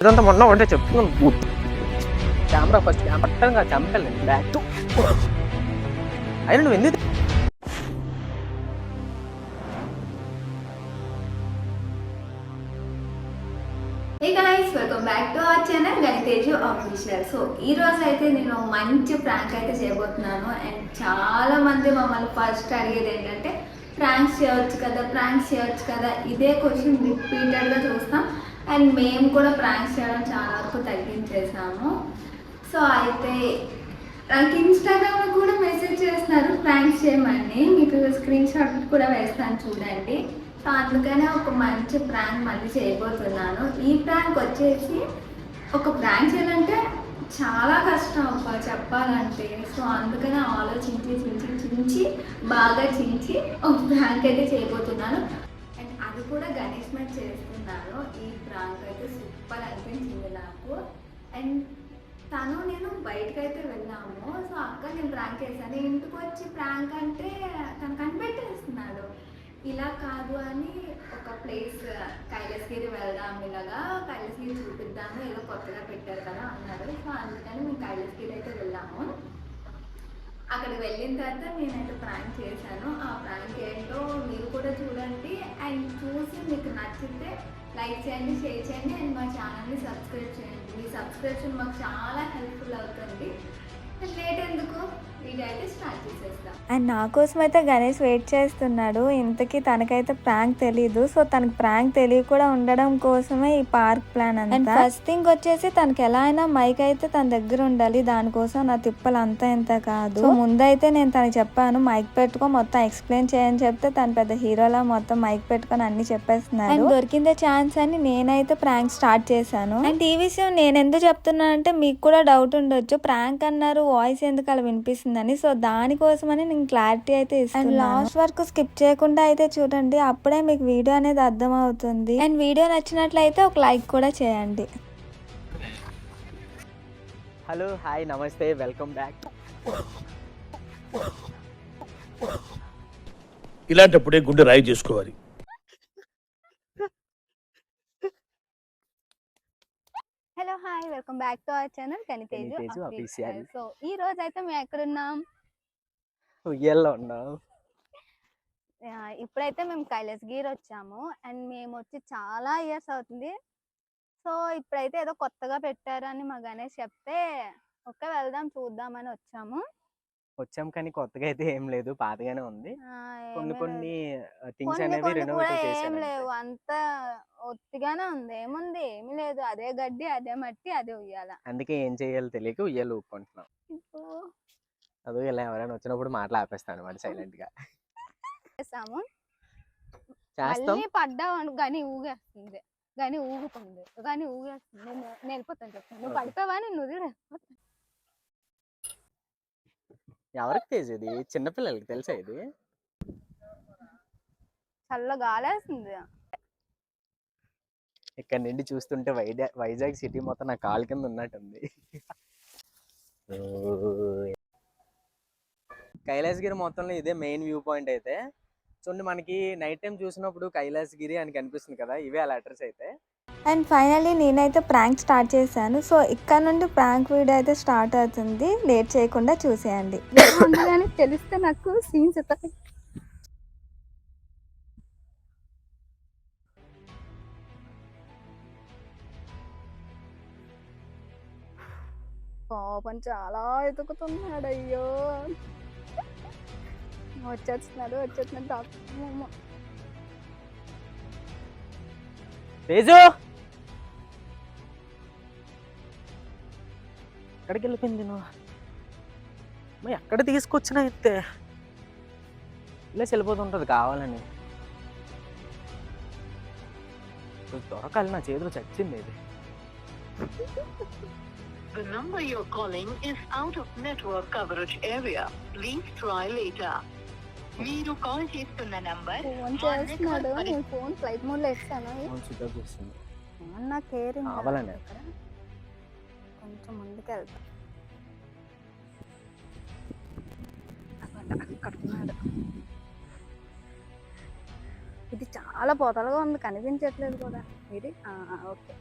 ఇదంతా మొన్న ఉంటే చెప్పుకున్నాను కెమెరా ఫస్ట్ పట్టంగా చంపాలి బ్యాక్ అయినా నువ్వు ఎందుకు welcome back to our channel Ganiteju official so ఈ రోజు అయితే నేను మంచి ప్రాంక్ అయితే చేయబోతున్నాను. అండ్ చాలా మంది మమ్మల్ని ఫస్ట్ అడిగేది ఏంటంటే ప్రాంక్స్ చేయొచ్చు కదా ప్రాంక్స్ చేయొచ్చు కదా ఇదే క్వశ్చన్ రిపీటెడ్గా చూస్తాం. అండ్ మేము కూడా ప్రాంక్స్ చేయడం చాలా వరకు తగ్గించేసాము. సో అయితే నాకు ఇన్స్టాగ్రామ్లో కూడా మెసేజ్ చేస్తున్నారు ప్రాంక్స్ చేయమని. మీకు స్క్రీన్ షాట్ కూడా వేస్తాను చూడండి. సో అందుకనే ఒక మంచి ప్రాంక్ మళ్ళీ చేయబోతున్నాను. ఈ ప్రాంక్ వచ్చేసి ఒక ప్రాంక్ చేయాలంటే చాలా కష్టం అబ్బా చెప్పాలంటే. సో అందుకనే ఆలోచించి చించి చించి బాగా చించి ఒక ప్రాంక్ అయితే చేయబోతున్నాను. అండ్ అది కూడా గణేష్ మీద చేస్తున్నాను ఈ ప్రాంక్ అయితే సూపర్ అనిపించింది నాకు. అండ్ తను నేను బయటకైతే వెళ్ళాము. సో అక్క నేను ప్రాంక్ చేశాను. ఇంటికి వచ్చి ప్రాంక్ అంటే తను కనిపెట్టేస్తున్నాడు. ఇలా కాదు అని ఒక ప్లేస్ కైలాసగిరి వెళ్దాం ఇలాగా కైలాసగిరి చూపిద్దాము ఏదో కొత్తగా పెట్టారు కదా అన్నారు. సో అందుకని మేము కైలాసగిరి అయితే వెళ్ళాము. అక్కడ వెళ్ళిన తర్వాత నేనైతే ప్రాంక్ చేశాను. ఆ ప్రాంక్ ఏంటో మీరు కూడా చూడండి. అండ్ చూసి మీకు నచ్చితే లైక్ చేయండి షేర్ చేయండి అండ్ మా ఛానల్ని సబ్స్క్రైబ్ చేయండి. మీ సబ్స్క్రిప్షన్ మాకు చాలా హెల్ప్ఫుల్ అవుతుంది. లేట్ ఎందుకు? వీడియో అయితే స్టార్ట్ చేసేస్తాం. అండ్ నా కోసం అయితే గణేష్ వెయిట్ చేస్తున్నాడు. ఇంతకీ తనకైతే ప్రాంక్ తెలీదు. సో తనకి ప్రాంక్ తెలియ కూడా ఉండడం కోసమే ఈ పార్క్ ప్లాన్ అంతా. ఫస్ట్ థింగ్ వచ్చేసి తనకి ఎలా అయినా మైక్ అయితే తన దగ్గర ఉండాలి. దానికోసం నా తిప్పలు అంతా ఇంత కాదు. ముందైతే నేను తనకి చెప్పాను మైక్ పెట్టుకో మొత్తం ఎక్స్ప్లెయిన్ చేయని చెప్తే తను పెద్ద హీరోలా మొత్తం మైక్ పెట్టుకొని అన్ని చెప్పేస్తున్నాడు. అండ్ దొరికిందే ఛాన్స్ అని నేనైతే ప్రాంక్ స్టార్ట్ చేశాను. అండ్ ఈ విషయం నేను ఎందుకు చెప్తున్నానంటే మీకు కూడా డౌట్ ఉండొచ్చు. ప్రాంక్ అన్నారు వాయిస్ ఎందుకు అలా వినిపిస్తుందని. సో దానికోసమని నేను క్లారిటీ అయితే ఇస్తాను లాస్ట్ వరకు స్కిప్ చేయకుండా అయితే చూడండి అప్పుడే మీకు వీడియో అనేది అర్థం అవుతుంది అండ్ వీడియో నచ్చినట్లయితే ఒక లైక్ కూడా చేయండి. హలో హాయ్ నమస్తే వెల్కమ్ బ్యాక్. ఇలాంటప్పుడే గుండె రాయి చేసుకోవాలి hello hi welcome back to our channel Kaniteju official. So ఈ రోజు అయితే మేము ఎక్కడున్నాం ఉయ్యాల్లో ఉన్నావు ఆ, ఇప్పుడైతే మేము కైలాసగిరి వచ్చాము. అండ్ మేము వచ్చి చాలా ఇయర్స్ అవుతుంది. సో ఇప్పుడైతే ఏదో కొత్తగా పెట్టారని మా గణేష్ చెప్తే ఒక్క వెళ్దాం చూద్దామని వచ్చాము. వచ్చాం కానీ కొత్తగా అయితే ఏం లేదు. పాతగానే ఉంది. కొన్ని కొన్ని. థింగ్స్ అనేవి రెనోవేట్ ఏం లేవు. అంతా ఒత్తిగానే ఉంది. ఏముంది? ఏమీ లేదు. అదే గడ్డి అదే మట్టి అదే ఉయ్యాల. అందుకే ఏం చేయాలో తెలియక ఉయ్యాలు ఊపుకుంటున్నాం. అదో ఇలా ఎవరైనా వచ్చినప్పుడు మాటలు ఆపేస్తాను అనమాట సైలెంట్గా చేస్తాము. చేస్తాం. మళ్ళీ పడ్డావు కానీ ఊగేస్తుంది. కానీ ఊగుతుంది. కానీ ఊగేస్తుంది. నేను వెళ్ళిపోతాను చెప్తాను నువ్వు. పడతావా? నేను నువ్వు ఎవరికి తెలిసి ఇది. చిన్నపిల్లలకి తెలుసా ఇది? చల్ల గాలేస్తుంది ఇక్కడ నుండి చూస్తుంటే వైజాగ్ వైజాగ్ సిటీ మొత్తం నా కాలు కింద ఉన్నట్టుంది. కైలాసగిరి మొత్తంలో ఇదే మెయిన్ వ్యూ పాయింట్ అయితే. చూడండి మనకి నైట్ టైం చూసినప్పుడు కైలాసగిరి అని కనిపిస్తుంది కదా ఇవే ఆ లెటర్స్ అయితే. అండ్ ఫైనల్లీ నేనైతే ప్రాంక్ స్టార్ట్ చేశాను. సో ఇక్కడ నుండి ప్రాంక్ వీడియో అయితే స్టార్ట్ అవుతుంది. లేట్ చేయకుండా చూసేయండి. తెలిస్తే నాకు సీన్స్ పాపం చాలా ఎదుగుతున్నాడు అయ్యో వచ్చేస్తున్నాడు వచ్చేస్తున్నాడు. డాక్టర్ తేజు! ఎక్కడికి వెళ్ళిపోయింది నువ్వు? మరి ఎక్కడ తీసుకొచ్చినా అయితే ఇలా వెళ్ళిపోతుంటుంది కావాలని. దొరకాలి నా చేతిలో చచ్చింది ఇది. The number you're calling is out of network coverage area. Please try later. మీరు కాల్ చేస్తున్న నంబర్ ఫోన్ చేస్తున్నాడు. నేను ఫోన్ ఫ్లైట్ మోడ్లో ఇస్తాను ఫోన్ స్విచ్ ఆఫ్ చేస్తుంది అన్న కేరింగ్ కావాలనే. కొంచెం ముందుకు వెళ్తాం. ఇది చాలా పోతలుగా ఉంది కనిపించట్లేదు కూడా. ఇది? ఓకే.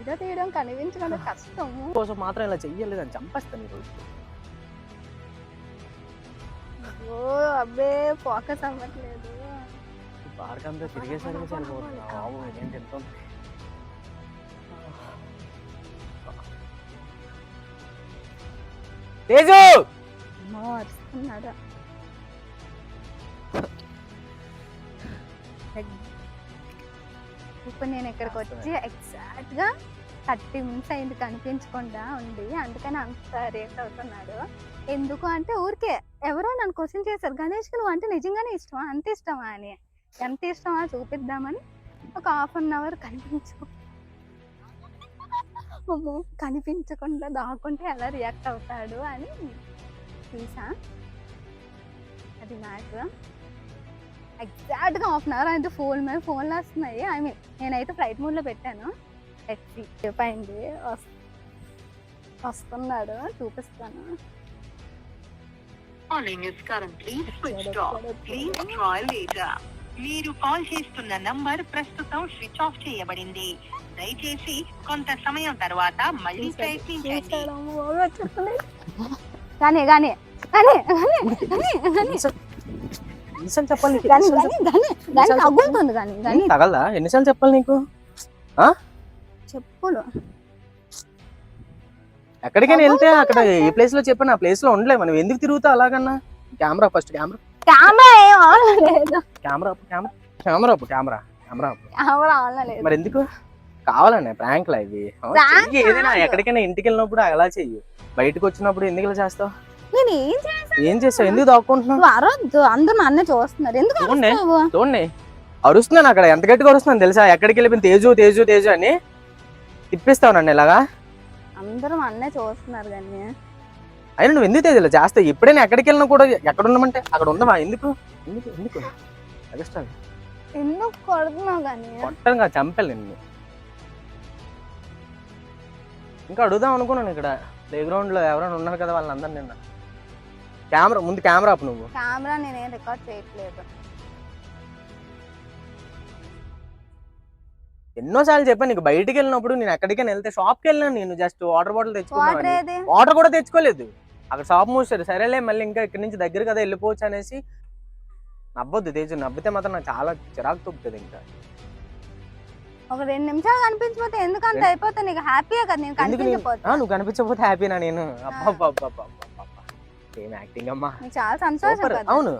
ఇదే తీయడం కనిపించడం కష్టం. కోసం మాత్రం ఇలా చెయ్యలేదని చంపేస్తాను ఈరోజు ఓ అబ్బే ఫోకస్ అవ్వట్లేదు. పార్క్ అంతా తిరిగేసరికి సరిపోతుంది. బాబు ఏంటి ఎంత ఉంది? తేజు! అమ్మో అరుస్తున్నాడు? ఇప్పుడు నేను ఇక్కడికి వచ్చి ఎగ్జాక్ట్గా థర్టీ మినిట్స్ అయింది కనిపించకుండా ఉండి అందుకని అంత రేట్ అవుతున్నాడు. ఎందుకు అంటే ఊరికే ఎవరో నన్ను క్వశ్చన్ చేశారు. గణేష్కి నువ్వు అంటే నిజంగానే ఇష్టమా? అంత ఇష్టమా? అని. ఎంత ఇష్టమా? చూపిద్దామని ఒక హాఫ్ అన్ అవర్ కనిపించు అమ్మో, కనిపించకుండా దాక్కుంటే ఎలా రియాక్ట్ అవుతాడు అని చూసా. అది మ్యాటర్ ఎగ్జాక్ట్గా హాఫ్ అన్ అవర్ అయితే ఫోన్ మీద ఫోన్లు వస్తున్నాయి. ఐ మీన్ నేనైతే ఫ్లైట్ మూడ్లో పెట్టాను. ఎక్సి చెప్పండి వస్తున్నాడు. చూపిస్తాను. Calling is currently switched off. Please try later. మీరు కాల్ చేస్తున్న నంబర్ ప్రస్తుతం స్విచ్ ఆఫ్ చేయబడింది. దయచేసి కొంత సమయం తర్వాత మళ్ళీ ప్రయత్నించండి. కానీ కానీ కానీ కానీ కానీ ఎన్నిసార్లు చెప్పాలి నీకు? కానీ ఎన్నిసార్లు కానీ కానీ కానీ తగ్గుతుంది కానీ చెప్పాలి? కానీ ఏం తగలదా? ఎన్నిసార్లు చెప్పాలి నీకు? చెప్పులు. ఎక్కడికైనా వెళ్తే అక్కడ ఏ ప్లేస్లో చెప్పాను ఆ ప్లేస్లో ఉండలే. మనం ఎందుకు తిరుగుతావు అలాగన్నా? కెమెరా ఫస్ట్ కెమెరా కెమెరా ఏం ఆన్ లేదు. Camera camera camera camera camera camera on లేదు. మరి ఎందుకు? కావాలండి ప్రాంక్ లా ఇవి. ఏదైనా. ఎక్కడికైనా ఇంటికి వెళ్ళినప్పుడు అలా చెయ్యి. బయటకు వచ్చినప్పుడు ఎందుకు ఇలా చేస్తావు? నేను ఏం ఏం చేస్తావు? ఎందుకు దాక్కుంటున్నావు? నువ్వు అరవద్దు అందరూ నన్నే చూస్తున్నారు. ఎందుకు? చూడండి. అరుస్తున్నాను అక్కడ. ఎంత గట్టిగా అరుస్తున్నాను తెలుసా? ఎక్కడికి వెళ్ళిపోయిన తేజు తేజు తేజు అని తిప్పిస్తావు నన్ను ఇలాగా? అందరూ అన్నే చూస్తున్నారు కానీ అయినా నువ్వు ఎందుకు తేజు ఇలా చేస్తావు ఎప్పుడైనా ఎక్కడికి వెళ్ళినా కూడా ఎక్కడ ఉండమంటే అక్కడ ఉండవా? ఎందుకు? ఎందుకు? ఎందుకు? అగస్టాలు ఎందుకు కొడుతున్నావు కానీ చంపాలి నిన్ను. ఇంకా అడుగుదాం అనుకున్నాను ఇక్కడ. ప్లే గ్రౌండ్లో ఎవరైనా ఉన్నారు కదా వాళ్ళందరూ నిన్న. కెమెరా ముందు కెమెరా నువ్వు. కెమెరా నేనేం రికార్డ్ చేయట్లేదు. ఎన్నోసార్లు చెప్పాను నీకు బయటికి వెళ్ళినప్పుడు నేను ఎక్కడికైనా వెళ్తే షాప్కి వెళ్ళాను నేను జస్ట్ వాటర్ బాటిల్ తెచ్చుకున్నాను వాటర్ కూడా తెచ్చుకోలేదు. అక్కడ షాప్ మూసారు సరేలే మళ్ళీ ఇంకా ఇక్కడి నుంచి దగ్గర కదా వెళ్ళిపోవచ్చు అనేసి. నవ్వొద్దు తేజు నవ్వితే మాత్రం నాకు చాలా చిరాకు తొక్కుతుంది ఇంకా. ఒక రెండు నిమిషాలు కనిపించకపోతే ఎందుకు అంత అయిపోతే నీకు హ్యాపీయే కదా? నేను కనిపించకపోతే. ఆ, నువ్వు కనిపించకపోతే హ్యాపీనా నేను. అబ్బా ఏం యాక్టింగ్ అమ్మా. చాలా సంతోషం అవును.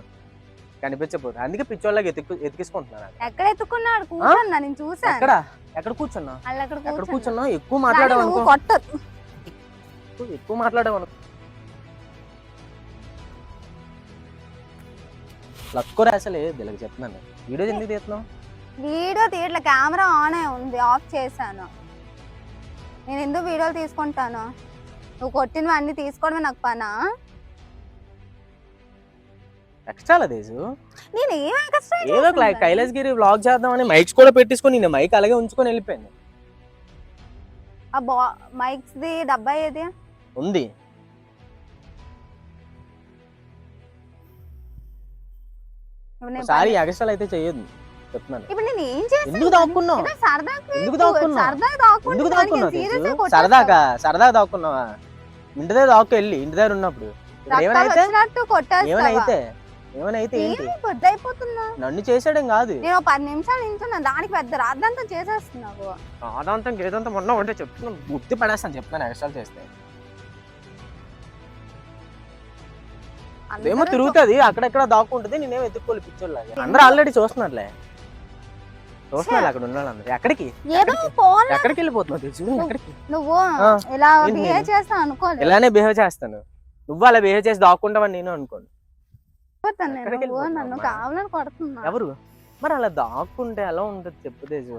కనిపించకపోతే అందుకే పిచ్చోళ్ళకి ఎత్తుకు ఎతికిసుకుంటున్నాను ఎక్కడ ఎత్తుకున్నాడు? కూర్చున్నా నేను చూసాను ఎక్కడ? ఎక్కడ కూర్చున్నా? ఎక్కడ కూర్చున్నా? ఎక్కువ నువ్వు అనుకో. కొట్టదు ఎక్కువ- మాట్లాడావు అనుకో. లక్కు రాసలే వీళ్ళకి చెప్తున్నాను. వీడియో ఎందుకు తీస్తున్నావు? వీడియో తీయట్లే కెమెరా ఆన్ అయి ఉంది ఆఫ్ చేశాను. నేను ఎందుకు వీడియోలు తీసుకుంటాను? నువ్వు కొట్టినవి అన్ని తీసుకోవడమే నాకు పనా? ఎక్స్ట్రా దేశు నేను ఏం ఏదో ఒక లైక్ కైలాస్ గిరి వ్లాగ్ చేద్దామని మైక్స్ కూడా పెట్టించుకొని నేను మైక్ అలాగే ఉంచుకొని ఆ బా మైక్స్ ది డబ్బా ఏది? ఉంది. ఇప్పుడు నేను ఒకసారి పని- ఎగస్ట్రాలు అయితే చేయొద్దు చెప్తున్నాను. ఇప్పుడు నేను ఏం చేశాను ఎందుకు దాక్కున్నావు? ఏదో సరదాకి ఎందుకు దాక్కున్నావు? సరదాగా ఎందుకు దానికి దాక్కున్నావు serious తెలుసు గా కొట్టేస్తావా? సరదాగా సరదాగా దాక్కున్నావా? ఇంటి దగ్గర దాక్కు వెళ్ళి ఇంటి దగ్గర ఉన్నప్పుడు. ఇప్పుడు రక్తాలు ఏమైనా అయితే? వచ్చినట్టు కొట్టేస్తావా? ఏమైనా అయితే? ఏమైనా అయితే ఏంటి? నన్ను చేసాడేం కాదు. నేను పది నిమిషాలు నించున్నా దానికి పెద్ద రాద్దంతా చేసేస్తున్నావు. ఆదాంతం గేదంతం మొన్న ఉంటే చెప్తున్నాను గుర్తి పడేస్తాను చెప్తున్నాను ఎక్స్ట్రాలు చేస్తే. ఏమో అందరూ తిరుగుతుంది అక్కడెక్కడ దాక్కుంటుంది నేనేం ఎత్తుక్కోవాలి పిచ్చోళ్ళగా అందరూ ఆల్రెడీ చూస్తున్నారులే. చూస్తున్నారు అక్కడ ఉన్న వాళ్ళందరూ ఎక్కడికి? ఎక్కడికి? వెళ్ళిపోతున్నావు తెలుసు? నువ్వు ఇలా బిహేవ్ నేను? చేస్తా అనుకోలేదు. ఇలానే బిహేవ్ చేస్తాను. నువ్వు అలా బిహేవ్ చేసి దాక్కుంటావని నేను అనుకోను. ఎక్కడికి నన్ను? కావాలని కొడుతున్నా. ఎవరు? మరి అలా దాక్కుంటే ఎలా ఉంటుంది చెప్పు తేజు?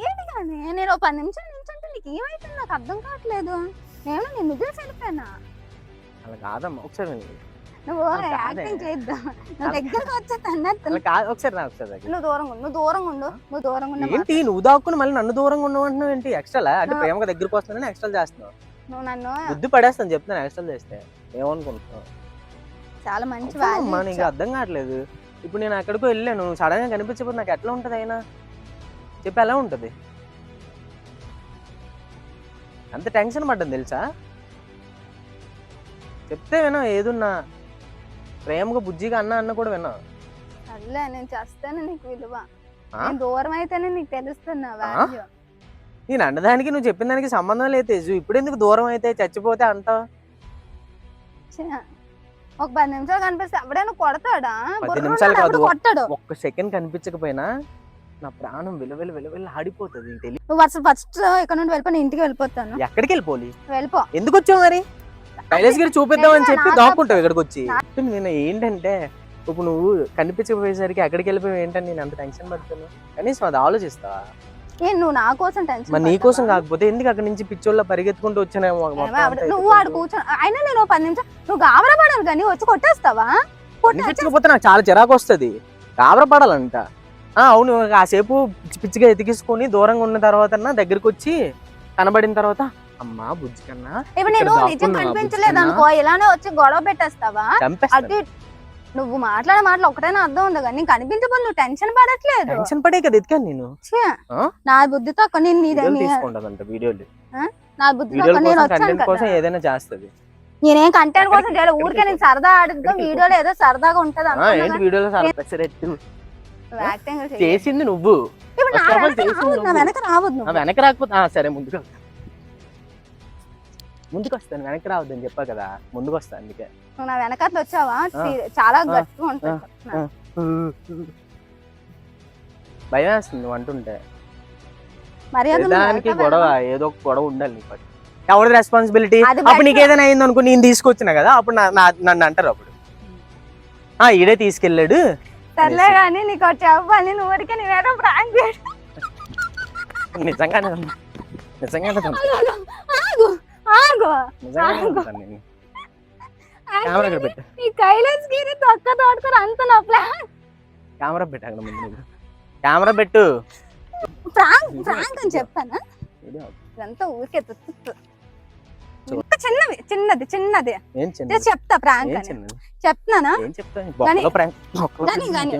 ఏంటి కానీ నేను ఒక పది నిమిషాలు నించుంటే నీకు ఏమైతుంది? నాకు అర్థం కావట్లేదు. నేను నేను నిద్ర వెళ్ళిపోయినా అలా కాదమ్మా ఒకసారి. నువ్వు. యాక్టింగ్ చేద్దాం నువ్వు దగ్గరకు వచ్చే తన్నెత్తు కాదు ఒకసారి నా ఒకసారి దగ్గర. నువ్వు దూరంగా ఉండు నువ్వు దూరంగా ఉండు నువ్వు దూరంగా ఉండు ఏంటి నువ్వు దాక్కుని మళ్ళీ నన్ను దూరంగా ఉండవు అంటున్నావు ఏంటి ఎక్స్ట్రా అంటే ప్రేమగా దగ్గరకు వస్తున్నానని ఎక్స్ట్రా చేస్తున్నావు. నువ్వు నన్ను బుద్ధి పడేస్తాను చెప్తాను ఎక్స్ట్రా చేస్తే. ఏమనుకుంటున్నావు? చాలా మంచి అమ్మా వాల్యూ నీకు అర్థం కావట్లేదు. ఇప్పుడు నేను ఎక్కడికో వెళ్ళాను సడన్గా కనిపించకపోతే నాకు ఎట్లా ఉంటది అయినా? చెప్పి ఎలా ఉంటుంది? అంత టెన్షన్ పడ్డం తెలుసా? చెప్తే వినా ఏదున్నా. ప్రేమగా బుజ్జిగా అన్న అన్న కూడా విన్నా అల్లే నేను చేస్తాను నీకు విలువ. దూరం అయితేనే నీకు తెలుస్తున్నా? వాల్యూ నేను అన్నదానికి నువ్వు చెప్పిన దానికి సంబంధం లేదు తేజు. ఇప్పుడు ఎందుకు దూరం అయితే చచ్చిపోతే అంటావు ఒక పది నిమిషాలు కనిపిస్తే ఎవడైనా కొడతాడా? పది నిమిషాలు కాదు. కొట్టాడు. ఒక్క సెకండ్ కనిపించకపోయినా నా ప్రాణం విలువెలు విలువెలు ఆడిపోతుంది నీకు తెలియదు నువ్వు అసలు ఫస్ట్ ఇక్కడ నుండి వెళ్ళిపో నేను ఇంటికి వెళ్ళిపోతాను. ఎక్కడికి వెళ్ళిపోలి వెళ్ళిపో. ఎందుకు వచ్చావు మరి? కైలాస్ గారు చూపిద్దామని చెప్పి దాక్కుంటావు ఇక్కడికి వచ్చి నేను ఏంటంటే ఇప్పుడు నువ్వు కనిపించకపోయేసరికి ఎక్కడికి వెళ్ళిపోయి ఏంటని నేను అంత టెన్షన్ పడుతున్నాను కనీసం అది ఆలోచిస్తావా? నువ్వు నా కోసం టెన్షన్ మరి నీ కోసం కాకపోతే ఎందుకు అక్కడి నుంచి పిచ్చోళ్ళ పరిగెత్తుకుంటూ వచ్చానేమో నువ్వు ఆడు. కూర్చొని అయినా నేను పది నిమిషాలు నువ్వు గాబరా పడాలి కానీ వచ్చి కొట్టేస్తావా? కొట్టేస్తే కనిపించకపోతే నాకు చాలా చిరాకు వస్తుంది. పడాలంట ఆ అవును కాసేపు పిచ్చి పిచ్చిగా ఎతికిసుకొని దూరంగా ఉన్న తర్వాత దగ్గరికి వచ్చి కనబడిన తర్వాత అమ్మా బుజ్జి కన్నా ఇప్పుడు నేను నిజం కనిపించలేదు? అనుకో ఇలానే వచ్చి గొడవ పెట్టేస్తావా? నువ్వు మాట్లాడే మాటలు ఒకటైనా అర్థం ఉంది కానీ నీకు కనిపించబోదు నువ్వు టెన్షన్ పడట్లేదు. టెన్షన్ పడే కదా ఎతికాను నేను? ఛీ, ఆ? నా బుద్ధితో కొన్ని నీదే వీడియోలు నీ- తీసుకుంటాదంట వీడియోలు. నా బుద్ధితో వీడియోల నేను కోసం వచ్చాను కంటెంట్ కోసం కదా. ఏదైనా చేస్తుంది. నేనేం కంటెంట్ కోసం చేయలేదు. ఊరికే నేను సరదా ఆడుతూ? వీడియోలో ఏదో సరదాగా ఉంటది ఆ, ఏంటి వీడియోలో చాలా పెసరెట్టు యాక్టింగ్ చేసింది. నువ్వు. ఇప్పుడు నా First of all వెనక చేసింది రావద్దు, నా నువ్వు. వెనక రావద్దు ఆ నువ్వు. వెనక రాకపోతే ఆ, సరే ముందుకు. ముందుకు వస్తాను వెనక్కి రావద్దని చెప్పా కదా. ముందుకు వస్తా అందుకే. నువ్వు నా వెనక వచ్చావా? చాలా. గట్టిగా ఉంటుంది. భయం వేస్తుంది అంటుంటే. మర్యాద నువ్వు దానికి గొడవ ఏదో ఒక గొడవ ఉండాలి. ఎవరిది రెస్పాన్సిబిలిటీ అప్పుడు నీకు ఏదైనా అయింది అనుకో నేను తీసుకొచ్చిన కదా అప్పుడు నన్ను అంటారు అప్పుడు. ఆ ఈడే తీసుకెళ్ళాడు. సర్లే కానీ నీకు చెప్పాలి నువ్వు ఊరికే నువ్వేదో ప్రాంక్ నిజంగానే. నిజంగానే. ఆగు ఆగు కెమెరా అక్కడ పెట్టు ఈ కైలాస్ గిరి తొక్క తోడుకొని అంత నా ప్లాన్ కెమెరా పెట్టు అక్కడ ముందు. కెమెరా పెట్టు. ప్రాంక్ ప్రాంక్ అని చెప్పానా. ఇదంతా ఊరికే తుత్తు. ఇంకా చిన్నది చిన్నది. చిన్నది? చెప్తా ప్రాంక్ చెప్తున్నానా? ప్రాంక్ కానీ కానీ